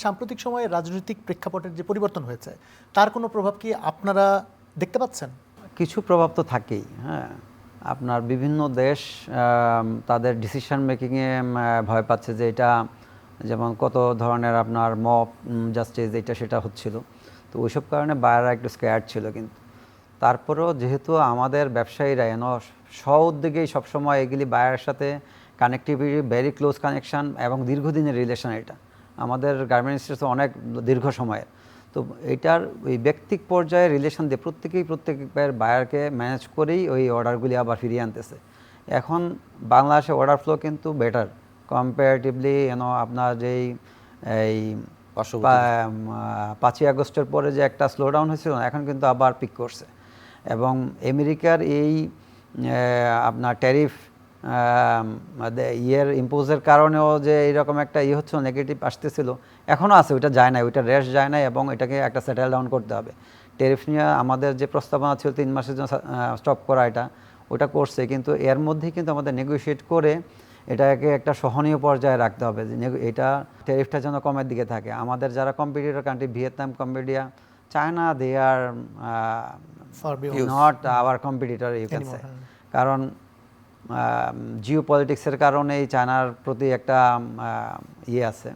সাম্প্রতিক সময়ে রাজনৈতিক প্রেক্ষাপটের যে পরিবর্তন হয়েছে, তার কোনো প্রভাব কি আপনারা দেখতে পাচ্ছেন? কিছু প্রভাব তো থাকেই হ্যাঁ। আপনার বিভিন্ন দেশ তাদের ডিসিশন মেকিংয়ে ভয় পাচ্ছে যে এটা, যেমন কত ধরনের আপনার মব জাস্টিস এটা সেটা হচ্ছিল। তো ওইসব কারণে বায়াররা একটু স্কেয়ার ছিল কিন্তু। তারপরেও যেহেতু আমাদের ব্যবসায়ীরা, এন স্ব উদ্যোগেই সবসময় এগুলি বায়ারের সাথে কানেক্টিভিটি ভেরি ক্লোজ কানেকশন এবং দীর্ঘদিনের রিলেশন এটা। আমাদের গার্মেন্টস তো অনেক দীর্ঘ সময়ের। তো এটার ওই ব্যক্তিক পর্যায়ে রিলেশন দিয়ে প্রত্যেকেই প্রত্যেকের বায়ারকে ম্যানেজ করেই ওই অর্ডারগুলি আবার ফিরিয়ে আনতেছে। এখন বাংলাদেশে অর্ডার ফ্লো কিন্তু বেটার কম্পারেটিভলি এন আপনার যেই এই পাঁচই আগস্টের পরে যে একটা স্লো ডাউন হয়েছিল এখন কিন্তু আবার পিক করছে। এবং আমেরিকার এই আপনার ট্যারিফ ইয়ের ইম্পোজের কারণেও যে এইরকম একটা ইয়ে হচ্ছিল নেগেটিভ আসতেছিল এখনও আছে ওইটা যায় না ওইটা রেস্ট যায় না এবং এটাকে একটা সেটেল ডাউন করতে হবে। টেরিফ নিয়ে আমাদের যে প্রস্তাবনা ছিল তিন মাসের জন্য স্টপ করা এটা ওটা করছে কিন্তু এর মধ্যে কিন্তু আমাদের নেগোসিয়েট করে এটাকে একটা সহনীয় পর্যায়ে রাখতে হবে যে এটা ট্যারিফটা যেন কমের দিকে থাকে। আমাদের যারা competitor country Vietnam Cambodia China they are not our competitor you can say কারণ জিও পলিটিক্সের কারণে চায়নার প্রতি একটা ইয়ে আছে।